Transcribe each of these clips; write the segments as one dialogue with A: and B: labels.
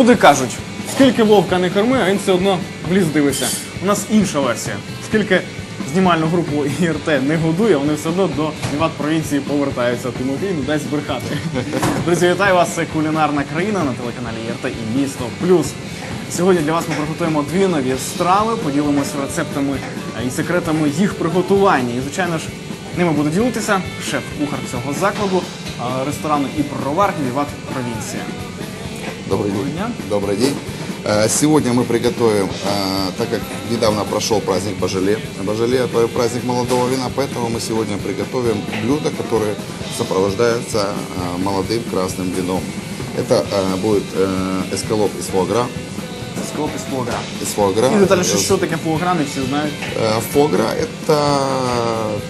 A: Люди кажуть, скільки вовка не корми, а він все одно в ліс дивиться. У нас інша версія. Скільки знімальну групу ІРТ не годує, вони все одно до Невад провінції повертаються. Тимофій не дасть брехати. Друзі, вітаю вас! Це кулінарна країна на телеканалі ІРТ і місто Плюс. Сьогодні для вас ми приготуємо дві нові страви, поділимося рецептами і секретами їх приготування. І, звичайно ж, ними буде ділитися шеф-кухар цього закладу, ресторану і провар Віват Провінція.
B: Добрый
A: Доброго
B: день.
A: дня.
B: Добрый день. Э, Сегодня мы приготовим, э, так как недавно прошел праздник Божеле, Божеле – это праздник молодого вина, поэтому мы сегодня приготовим блюдо, которое сопровождается э, молодым красным вином. Это э, будет э, эскалоп из фуагра.
A: Склоп із фуагра.
B: Из фуагра.
A: І детальніше, що таке фуагра, не всі знають.
B: Э, Фуагра – это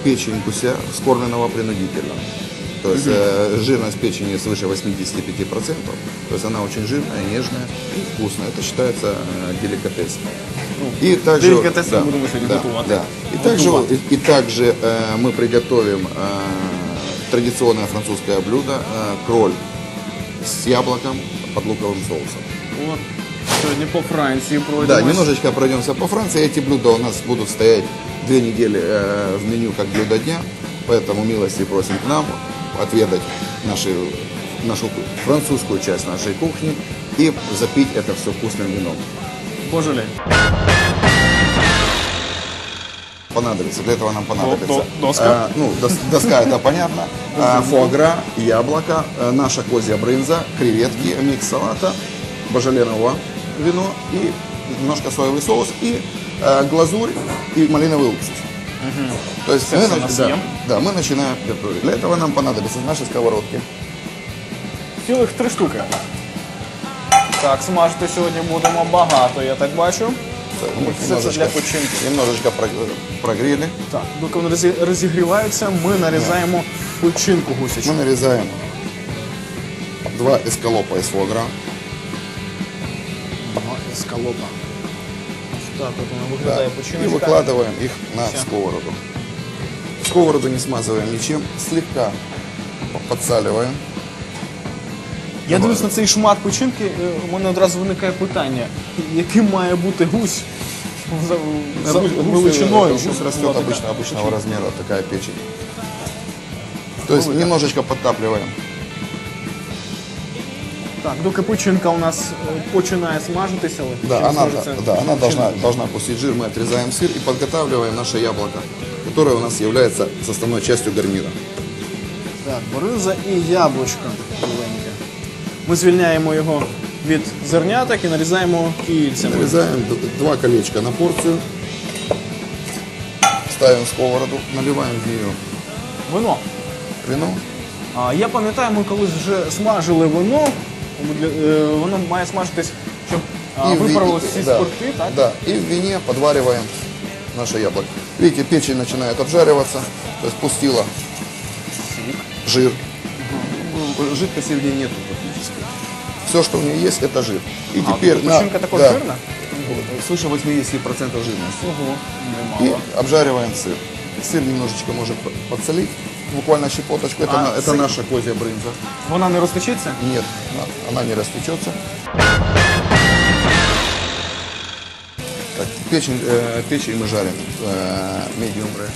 B: печень гуся, скормленного принудительно. То есть э, жирность печени свыше 85%. То есть она очень жирная, нежная и вкусная. Это считается э, деликатесом. И также,
A: деликатес мы будем сегодня
B: да,
A: готовить.
B: да. И
A: Вот
B: также,
A: тува.
B: и, и также э, мы приготовим э, традиционное французское блюдо э, кроль с яблоком под луковым соусом.
A: От. Сьогодні по Франції
B: Да,
A: пройдемось.
B: немножечко пройдемся по Франции. Эти блюда у нас будут стоять две недели э, в меню как блюдо дня. Поэтому милости просим к нам отведать наши, нашу французскую часть нашей кухни и запить это все вкусным вином.
A: Божелей.
B: Понадобится. Для этого нам понадобится.
A: До- до- доска.
B: э, ну, дос- доска это понятно. Э, Фуагра, яблоко, э, наша козья брынза, креветки, микс салата, божеленово вино и немножко соевый соус и э, глазурь и малиновый уксус. То есть
A: Все
B: мы,
A: нас
B: да,
A: съем.
B: да, мы начинаем готовить. Для этого нам понадобятся наши сковородки.
A: Цілих три штуки. Так, смажити сьогодні будемо багато, я так бачу.
B: Так,
A: Все це
B: немножечко-
A: для починки.
B: Немножечко про- прогрели.
A: Так, доки вони розі- розігріваються, ми нарізаємо печінку гусячу.
B: Мы нарезаем два эскалопа из фуагра.
A: Ага, ескалопа. Ось так от вона
B: Да,
A: виглядає
B: и
A: печіночка.
B: выкладываем их на
A: Всё.
B: сковороду. Сковороду не смазываем ничем, слегка подсаливаем.
A: Я дивлюсь на цей шмат печінки, е, у мене одразу виникає питання, яким має бути гусь за, за
B: Гусь- гусь,
A: величиною?
B: э,
A: щоб
B: Гусь растет
A: була така
B: обычно, обычного
A: печінка?
B: размера такая печень. То есть немножечко подтапливаем.
A: Так, доки печінка у нас е, починає смажитися, але
B: Да,
A: чим
B: она,
A: смажиться
B: да, она
A: печінка?
B: должна, должна пустить жир, мы отрезаем сыр и подготавливаем наше яблоко, Которое у нас является составной частью гарнира.
A: Так, бориза і яблучко маленьке. Ми звільняємо його від зерняток і нарізаємо кільцями.
B: Нарезаем д- два колечка на порцию, ставим в сковороду, наливаем в нее
A: Вино.
B: вино.
A: А, я пам'ятаю, ми колись вже смажили вино. Для- е, Воно має смажитись, щоб а,
B: в ви-
A: всі
B: да,
A: спирти, так?
B: Да, и в вине подвариваем наше яблоко. Видите, печень начинает обжариваться, то есть пустила жир. Жидкости в ней нету практически. Все, что в ней есть, это жир. И
A: А,
B: теперь на-
A: також
B: да,
A: жирна?
B: Свыше 80% жирности.
A: Ого,
B: И обжариваем сыр. Сыр немножечко может подсолить, буквально щепоточку. Это,
A: А,
B: на- это наша козья брынза.
A: Вона не розтечеться?
B: Нет, она- она не растечется. печень, э, печень мы жарим э, medium rare.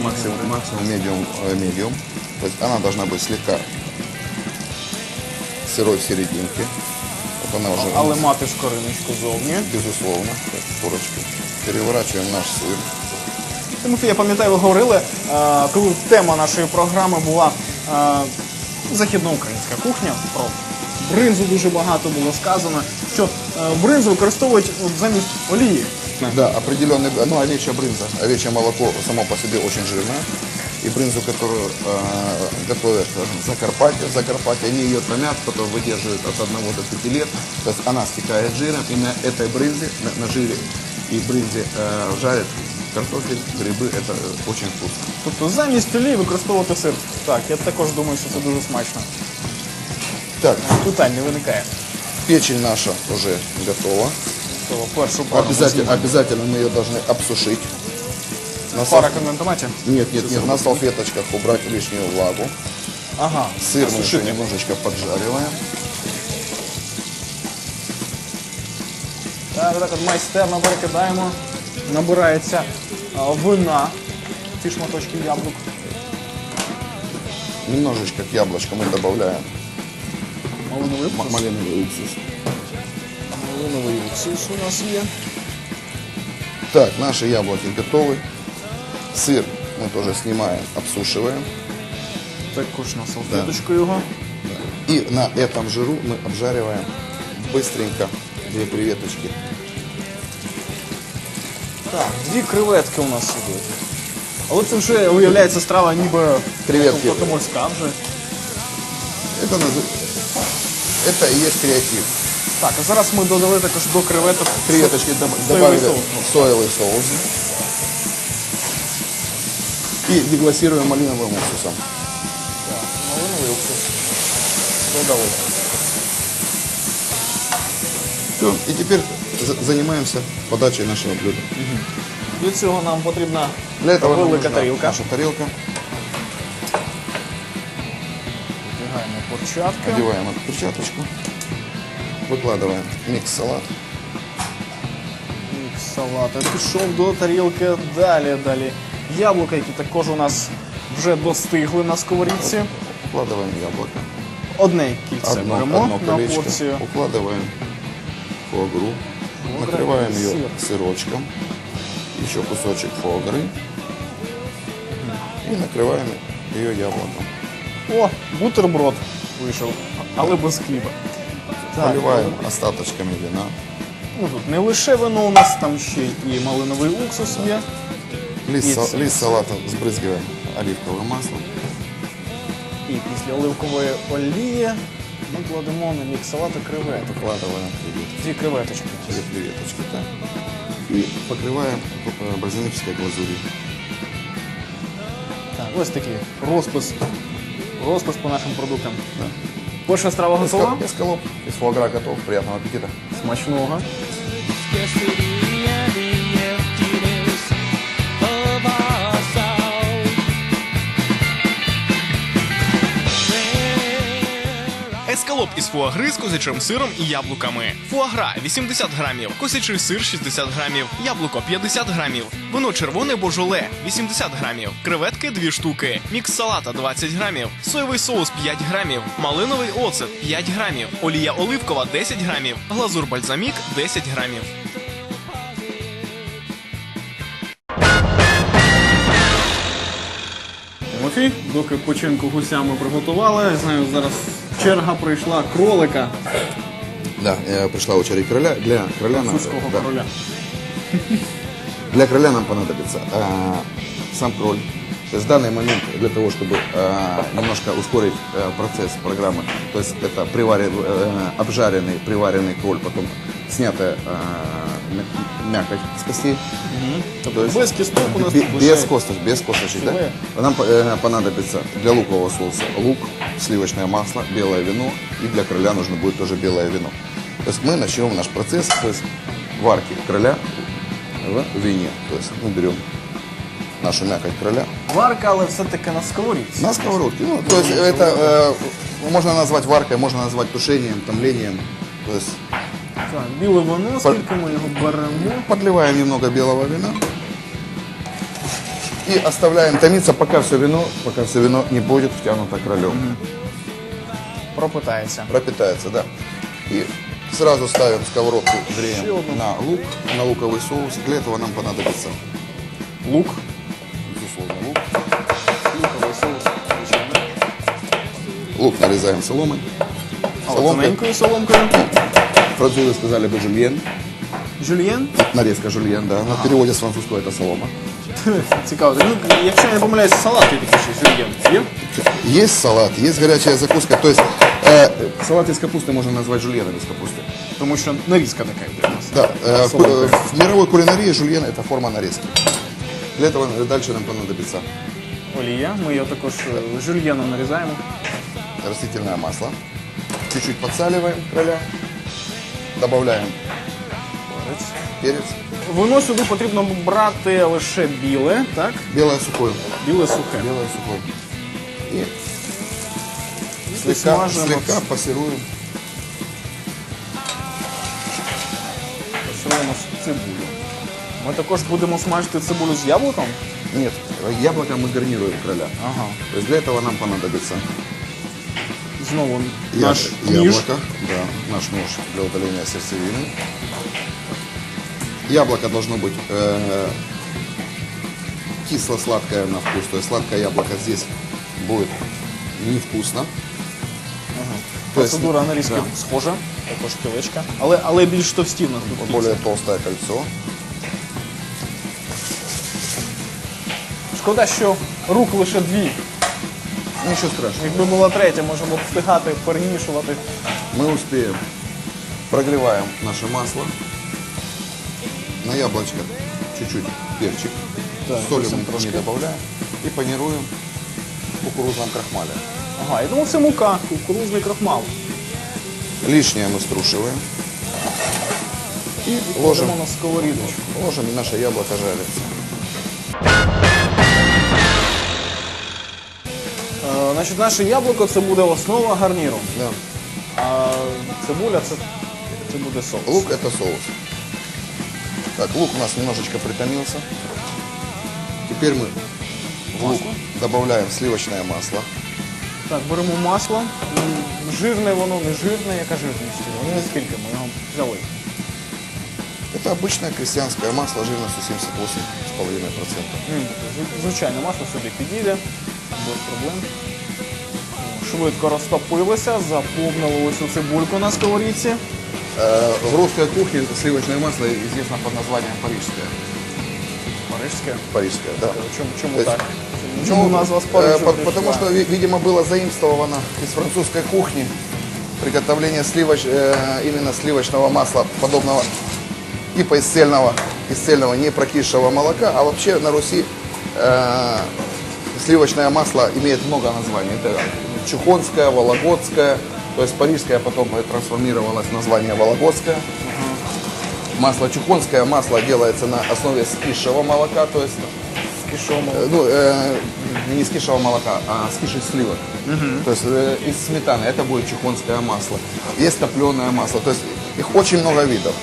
B: Максимум, максимум medium, э, medium. То есть она должна быть слегка сырой в серединке. Вот она уже,
A: Але мати скориночку зовні.
B: безусловно, так, корочки. Переворачиваем наш сыр.
A: Тимофій, я пам'ятаю, ви говорили, е, коли тема нашої програми була е, західноукраїнська кухня. Про бринзу дуже багато було сказано, що е, бринзу використовують от замість олії.
B: Да, определенный, ну, овечья брынза. Овечье молоко само по себе очень жирное. И брынзу, которую э, готовят в Закарпатье, в Закарпатье, они ее томят, потом выдерживают от 1 до 5 лет. То есть она стекает жиром, и на этой брынзе, на, на жире и брынзе э, жарят картофель, грибы. Это э, очень вкусно.
A: Тобто замість олії використовувати сир. Так, я також думаю, що це дуже смачно.
B: Так,
A: Питань не виникає.
B: печень наша уже готова.
A: То першу пару ми
B: Обязательно,
A: знімемо.
B: обязательно мы ее должны обсушить. На
A: Пара
B: сал-
A: кондентоматі?
B: Нет, нет, нет, на салфеточках убрать лишнюю влагу.
A: Ага.
B: Сыр мы еще
A: Осушити.
B: немножечко поджариваем.
A: Так, так от майстерно перекидаємо. Набирається а, вина. Ці шматочки яблук.
B: Немножечко к яблочку мы добавляем
A: Малиновий
B: м-
A: уксус.
B: малиновый уксус.
A: Малиновий уксус у нас є.
B: Так, наши яблоки готовы. Сыр мы тоже снимаем, обсушиваем.
A: Також на салфеточку його.
B: И на этом жиру мы обжариваем быстренько две креветочки.
A: Так, дві креветки у нас ідуть. Але це вже виявляється страва ніби
B: Креветки.
A: морська вже.
B: Это, наз- это и есть креатив.
A: Так, а зараз ми додали також до креветок
B: Креветочки доб-
A: соевый
B: добавили
A: соус.
B: соевый соус. И деглассируем малиновым уксусом.
A: Так, малиновий уксус. Додали.
B: Всё, И теперь за- занимаемся подачей нашего блюда.
A: Для цього нам потрібна
B: Для этого нам
A: велика
B: нужна
A: тарілка.
B: наша тарелка.
A: Вдягаємо перчатки.
B: Одеваем эту перчаточку. Выкладываем микс салат.
A: Мікс салата. Пішов до тарілки далі, далі. Яблука, які також у нас вже достигли на сковорідці.
B: Укладываем яблоко.
A: Одне кільце
B: Одно,
A: беремо
B: одно
A: на
B: колечко.
A: порцію.
B: Укладываем фуагру.
A: Фуагра
B: Накрываем
A: и
B: ее
A: сыр.
B: сырочком. Еще кусочек фуагры. И накрываем ее яблоком.
A: О, бутерброд вийшов, але без хліба. Так,
B: Поливаем остаточками вина.
A: ну тут не лише вино, у нас там ще і малиновий уксус є.
B: Лист, са-
A: Яйца.
B: лист салата сбрызгиваем оливковым маслом.
A: І після оливкової олії ми кладемо на мікс салата креветок.
B: Выкладываем креветки.
A: Дві креветочки.
B: Две креветочки, так. И покрываем э, бальзамической глазурью.
A: Так, ось такий розпис. Розпис по нашим продуктам.
B: Да.
A: Перша страва готова.
B: Эскалоп из фуагра готов. Приятного аппетита.
A: Смачного.
C: Ескалоп із фуагри з козячим сиром і яблуками. Фуагра 80 грамів, косячий сир 60 грамів, яблуко 50 грамів, вино червоне божоле 80 грамів, креветки 2 штуки, мікс салата 20 грамів, соєвий соус 5 грамів, малиновий оцет 5 грамів, олія оливкова 10 грамів, глазур бальзамік 10 грамів.
A: Доки починку гуся ми приготували. Я знаю, зараз черга прийшла кролика
B: Да, э, пришла очередь короля. Для короля нам, да,
A: короля.
B: для короля нам понадобится э, сам кроль. То есть в данный момент для того, чтобы э, немножко ускорить э, процесс программы, то есть это приварен, э, обжаренный, приваренный кроль, потом снятая э, мя- мякоть с костей.
A: Тобто
B: То есть
A: без кісток у нас тут
B: без, косточек, без косточек, да? Нам э, понадобится для лукового соуса лук, сливочное масло, белое вино, и для короля нужно будет тоже белое вино. То есть мы начнем наш процесс, то есть варки короля в вине. То есть мы берем нашу мякоть короля
A: варка, але все-таки на сковорідці.
B: на сковородке. Ну, то есть это э, можно назвать варкой, можно назвать тушением, томлением. То есть
A: Так, біле вино, скільки ми його беремо.
B: подливаем немного белого вина и оставляем томиться, пока все вино, пока все вино не будет втянуто королем.
A: Пропитається.
B: пропитается, да. И сразу ставим сковородку,
A: Еще
B: греем на лук, на луковый соус. Для этого нам понадобится,
A: Лук.
B: безусловно, лук.
A: Луковий соус. звичайно.
B: Лук нарезаем соломой.
A: А от
B: Соломкой.
A: тоненькою соломкою.
B: Французы сказали бы жульен.
A: Жюльєн.
B: Нарезка жульен, да. На переводе с французского это солома.
A: Цікаво. Ну, якщо я не помиляюсь, салат є такий ще жюльєн. Є?
B: Есть салат, есть горячая закуска. То есть э, салат из капусты можно назвать жульеном из капусты.
A: Тому що нарізка така йде у нас.
B: Да, э, в,
A: Соломка.
B: э, в мировой кулинарии жульен это форма нарезки. Для этого дальше нам понадобится
A: Олія. Ми його також е, жюльєном нарізаємо.
B: растительное масло. Чуть-чуть подсаливаем короля. Добавляем перец.
A: Вино сюди потрібно брати лише біле, так?
B: Белое сухое.
A: Біле сухе.
B: Белое сухое. И
A: І
B: слегка,
A: смажимо.
B: слегка пассируем.
A: Посилимо нас цибулю. Ми також будемо смажити цибулю з яблуком.
B: Нет, яблоко мы гарнируем короля.
A: Ага.
B: То есть для этого нам понадобится
A: Знову
B: я-
A: наш ніж.
B: яблоко, да, наш нож для удаления сердцевины. Яблоко должно быть э, кисло-сладкое на вкус, то есть сладкое яблоко здесь будет невкусно. То есть,
A: Процедура нарізки
B: да,
A: схожа, також кілечка. Але, але більш товсті в нас тут кільця.
B: более толстое кольцо.
A: Шкода, що рук лише дві.
B: Ничего страшного.
A: Якби була третя, можна було б встигати перемішувати.
B: Мы успеем. Прогреваем наше масло. На яблочко чуть-чуть перчик.
A: Так,
B: Соли мы не добавляем. И панируем в кукурузном крахмале.
A: Ага, я думав, це мука, кукурузний крахмал.
B: Лишнее мы струшиваем. И ложим,
A: на сковорідочку.
B: ложим и наше яблоко жарится.
A: Е, значить, наше яблуко це буде основа гарніру.
B: Да.
A: А цибуля це, це буде соус.
B: Лук это соус. Так, лук у нас немножечко притомился. Теперь мы в лук добавляем сливочное масло.
A: Так, беремо масло. М, Жирне воно, не жирне, яка жирність? його? Ну, скільки ми його взяли?
B: Это обычное крестьянское масло жирностью 78,5%.
A: М, зв- Звичайне масло сюди підійде, без проблем. О, Швидко розтопилося, заповнило ось цю цибульку на сковорідці.
B: Э, В русской кухне сливочное масло известно под названием парижское.
A: Парижське.
B: Парижское, да. То есть,
A: так? Чому
B: Ну,
A: назва з
B: э,
A: Парижу
B: по-? Потому что, ви- видимо, было заимствовано из французской кухни приготовление сливоч, э, именно сливочного масла, подобного типа из цельного, из цельного не прокисшего молока. А вообще на Руси э, сливочное масло имеет много названий. Это чухонское, вологодское, то есть парижское потом трансформировалось в название вологодское. Масло чухонское, масло делается на основе скисшего молока, то есть
A: Кишомо.
B: Э, ну, э, не из кишевого молока, а с кишей сливок. То есть э, из сметаны. Это будет чухонское масло. Есть топленое масло. То есть их очень много видов.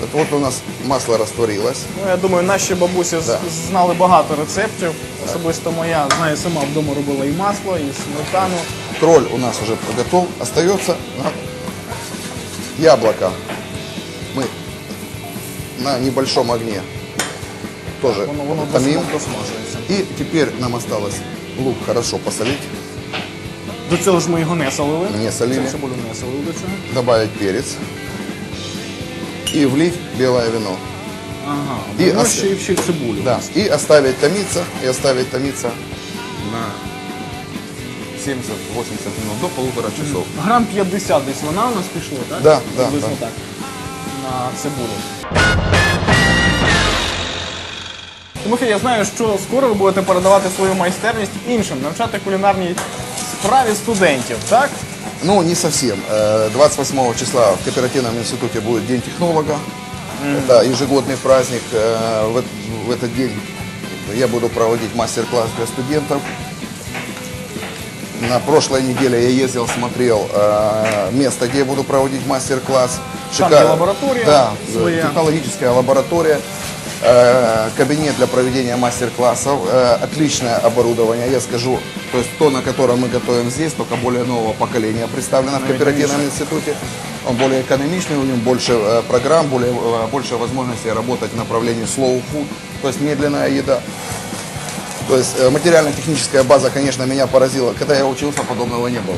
B: Вот, вот у нас масло растворилось.
A: Ну, я думаю, наші бабусі з-
B: Да.
A: знали багато рецептів. Особисто моя знає сама вдома робила і масло, і сметану.
B: Тролль у нас уже готов. Остается на яблоко. Мы на небольшом огне тоже
A: Воно, воно
B: томим.
A: досма- досмажується.
B: И теперь нам осталось лук хорошо посолить,
A: До цього ж ми його не солили.
B: Не солили.
A: Цю Цибулю не солили до цього.
B: добавить перец и влить белое вино.
A: Ага.
B: І
A: І
B: ос-
A: ще, ще цибулю.
B: Да, и оставить томиться, и оставить томиться на 70-80 минут, до полутора часов.
A: Грам 50 десь вона у нас пішло, так?
B: Да, да,
A: Приблизно
B: да.
A: так. На цибулю. Тимофій, я знаю, що скоро ви будете передавати свою майстерність іншим, навчати кулінарній справі студентів, так?
B: Ну, не совсем. Э, 28 числа в кооперативном институте будет День технолога. Это ежегодный праздник. Э, В, эт- в этот день я буду проводить мастер-класс для студентов. На прошлой неделе я ездил, смотрел э, место, где я буду проводить мастер-класс.
A: Там
B: Шикар-
A: где лаборатория
B: Да,
A: своя.
B: технологическая лаборатория. Э, кабинет для проведения мастер-классов, э, отличное оборудование, я скажу, то есть то, на котором мы готовим здесь, только более нового поколения представлено в кооперативном институте. Он более экономичный, у него больше э, программ, более, э, больше возможностей работать в направлении slow food, то есть медленная еда. То есть э, материально-техническая база, конечно, меня поразила. Когда я учился, подобного не было.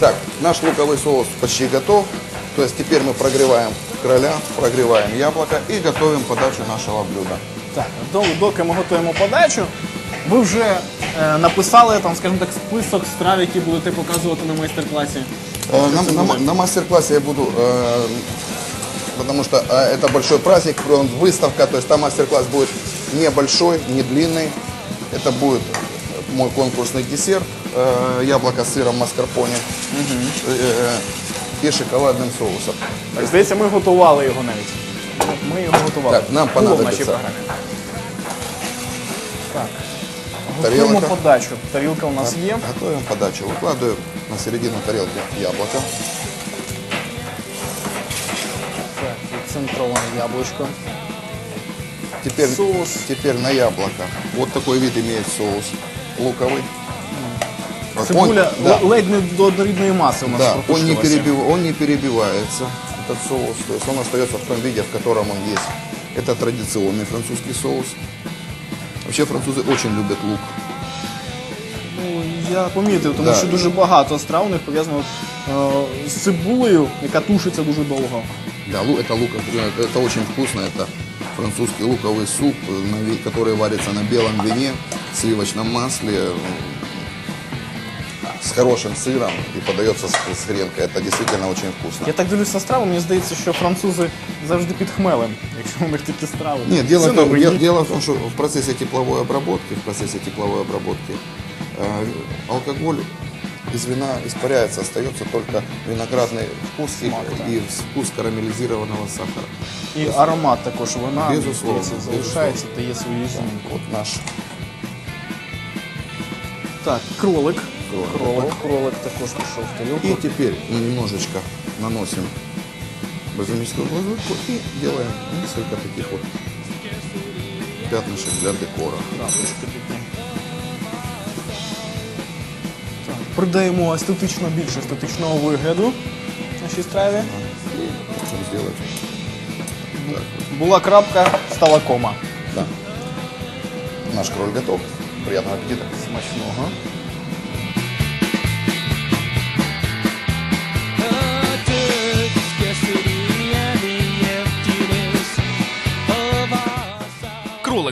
B: Так, наш луковый соус почти готов. То есть теперь мы прогреваем короля, прогреваем яблоко и готовим подачу нашего блюда.
A: Так, до- доки ми готуємо подачу, ви вже е, написали там, скажімо так, список страв, які будете показувати на майстер-класі.
B: Э, На, на- на мастер-классе я буду, э, потому что э, это большой праздник, он выставка, то есть там мастер-класс будет небольшой, не длинный. Это будет мой конкурсный десерт, э, яблоко с сыром маскарпоне э, и шоколадным соусом.
A: Так, здається, ми готували його навіть. Ми його готували.
B: Так, нам
A: Було в
B: понадобиться.
A: нашій програмі. Так, Готуємо
B: тарелка.
A: подачу. Тарілка у нас є.
B: Готовим подачу. Выкладываю на середину тарелки яблоко.
A: Так, відцентроване яблучко.
B: Теперь,
A: Соус.
B: теперь на яблоко. Вот такой вид имеет соус луковый. Вот он-
A: Цибуля
B: да,
A: л- ледь не до однорідної маси у нас
B: да, он, не
A: протушилася.
B: перебив- он не перебивается, этот соус. То есть он остается в том виде, в котором он есть. Это традиционный французский соус. Вообще французы очень любят лук.
A: Ну, я помітив, тому
B: Да.
A: що дуже багато страв у них пов'язано е, з цибулею, яка тушиться дуже довго.
B: Да, лу- это лук, это очень вкусно. Это французский луковый суп, э, на ви- который варится на белом вине, сливочном масле, э, с хорошим сыром и подается с, с хренкой. Это действительно очень вкусно.
A: Я так дивлюсь на страву, мені здається, що французи завжди під хмелем, якщо у них такі страви.
B: Нет, дело,
A: Це
B: в том,
A: новинні.
B: де- дело в том, что в процессе тепловой обработки, в процессе тепловой обработки э, алкоголь из вина испаряется, остается только виноградный вкус и,
A: Смак, да.
B: и вкус карамелизированного сахара.
A: І аромат також вина
B: Безусловно,
A: здається, залишається, дає свою ізюминку.
B: Вот наш
A: Так, кролик.
B: Кролик.
A: Кролик, кролик також пішов в тарілку.
B: И теперь немножечко наносим бальзамическую глазурку и делаем несколько таких вот пятнышек для декора.
A: Крапочки такі. Так, придаємо естетично більше естетичного вигляду нашій страві.
B: Чтобы сделать так вот.
A: Була крапка, стала кома.
B: Да. Наш кроль готов. Приятного аппетита.
A: Смачного.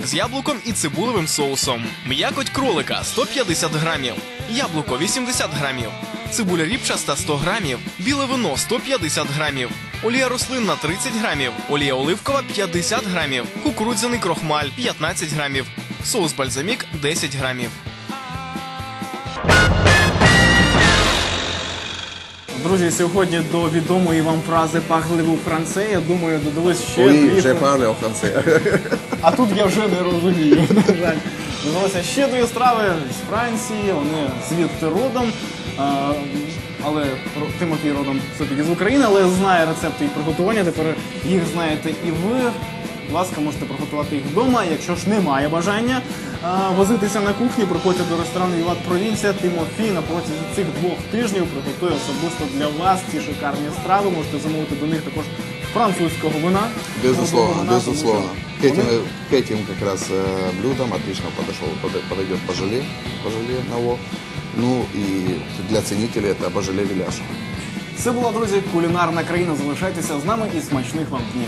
C: Кролик з яблуком і цибулевим соусом. М'якоть кролика 150 грамів. Яблуко 80 грамів. Цибуля ріпчаста 100 грамів. Біле вино 150 грамів. Олія рослинна 30 грамів. Олія оливкова 50 грамів. Кукурудзяний крохмаль 15 грамів. Соус бальзамік 10 грамів.
A: Друзі, сьогодні до відомої вам фрази «Parlez-vous français», я думаю, додались ще дві
B: parle en français.
A: А тут я вже не розумію. На жаль. Додалося ще дві страви з Франції, вони звідти родом. А, але про- Тимофій родом все-таки з України, але знає рецепти їх приготування. Тепер їх знаєте і ви Будь ласка, можете приготувати їх вдома. Якщо ж немає бажання а, возитися на кухні, приходьте до ресторану Віват Провінція. Тимофій на протязі цих двох тижнів приготує особисто для вас ці шикарні страви. Можете замовити до них також французького вина.
B: Безусловно,
A: Вина, тому
B: безусловно.
A: що
B: К
A: вони-
B: этим, к этим как раз э, блюдам отлично подошел, пода- подойдет пожале, пожале одного. Ну и для ценителей это божале веляш.
A: Це була, друзі, кулінарна країна. Залишайтеся з нами і смачних вам днів.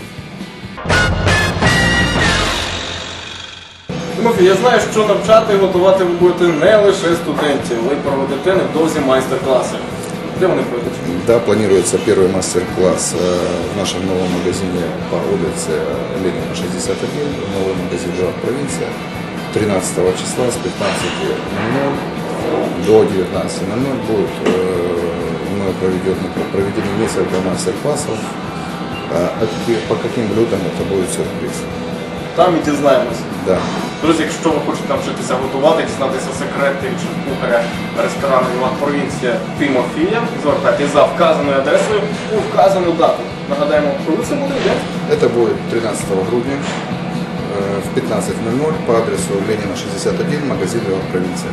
A: Тимофій, я знаю, що навчати і готувати ви будете не лише студентів, ви проведете невдовзі майстер-класи. Де вони пройдуть?
B: Да, планируется первый мастер-класс э, в нашем новом магазине по улице Ленина 61, новый магазин «Жар провинция». 13 числа с 15.00 до 19.00 будет э, мною проведено, проведены несколько мастер-классов. А, а какие- по каким блюдам это будет сюрприз.
A: Там і дізнаємось.
B: Да.
A: Друзі, якщо ви хочете навчитися готувати, дізнатися секрети чи шеф-кухаря ресторану Іван Провінція Тимофія, звертайтеся за вказаною адресою у вказану дату. Нагадаємо, коли це буде день?
B: Это будет 13 грудня э, в 15.00 по адресу Ленина 61, магазин «Леон Провинция».